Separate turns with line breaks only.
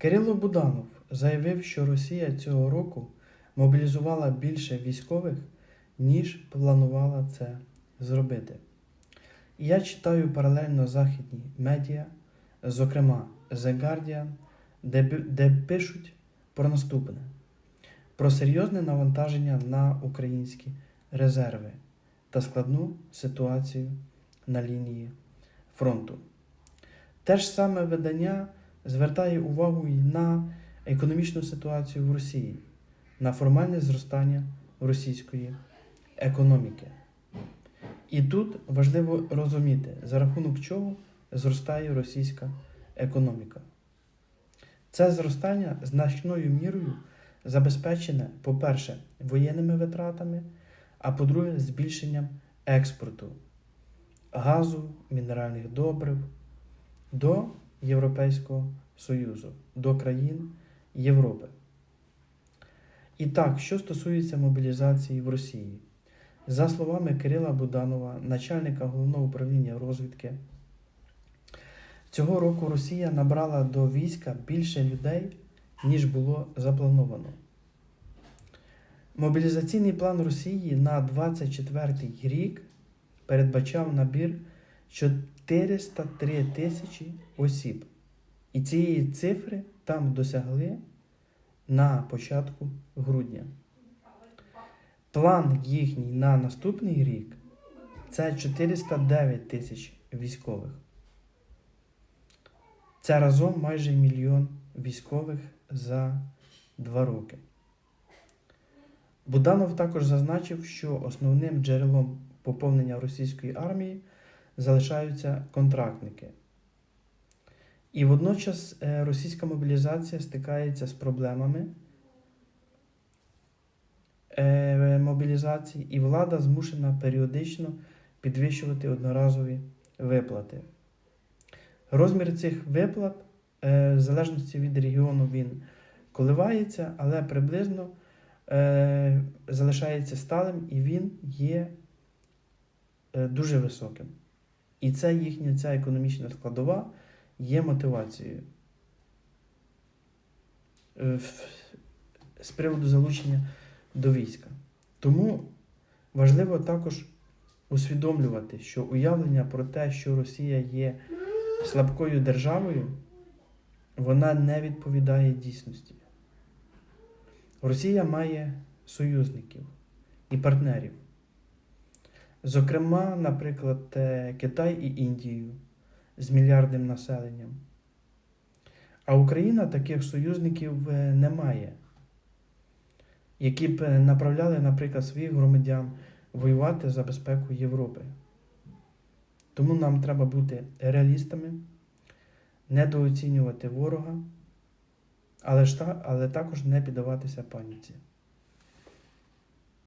Кирило Буданов заявив, що Росія цього року мобілізувала більше військових, ніж планувала це зробити. Я читаю паралельно західні медіа, зокрема The Guardian, де, де пишуть про наступне: про серйозне навантаження на українські резерви та складну ситуацію на лінії фронту. Те ж саме видання звертає увагу і на економічну ситуацію в Росії, на формальне зростання російської економіки. І тут важливо розуміти, за рахунок чого зростає російська економіка. Це зростання значною мірою забезпечене, по-перше, воєнними витратами, а по-друге, збільшенням експорту газу, мінеральних добрив до Європейського Союзу, до країн Європи. І так, що стосується мобілізації в Росії, за словами Кирила Буданова, начальника головного управління розвідки, цього року Росія набрала до війська більше людей, ніж було заплановано. Мобілізаційний план Росії на 24 рік передбачав набір 403 тисячі осіб. І цієї цифри там досягли на початку грудня. План їхній на наступний рік це 409 тисяч військових. Це разом майже мільйон військових за два роки. Буданов також зазначив, що основним джерелом поповнення російської армії залишаються контрактники. І водночас е, російська мобілізація стикається з проблемами е, мобілізації, і влада змушена періодично підвищувати одноразові виплати. Розмір цих виплат, е, в залежності від регіону, він коливається, але приблизно залишається сталим і він є дуже високим. І це їхня ця економічна складова є мотивацією е, з приводу залучення до війська. Тому важливо також усвідомлювати, що уявлення про те, що Росія є слабкою державою, вона не відповідає дійсності. Росія має союзників і партнерів. Зокрема, наприклад, Китай і Індію з мільярдним населенням. А Україна таких союзників е, не має, які б е, направляли, наприклад, своїх громадян воювати за безпеку Європи. Тому нам треба бути реалістами, недооцінювати ворога, але також не піддаватися паніці.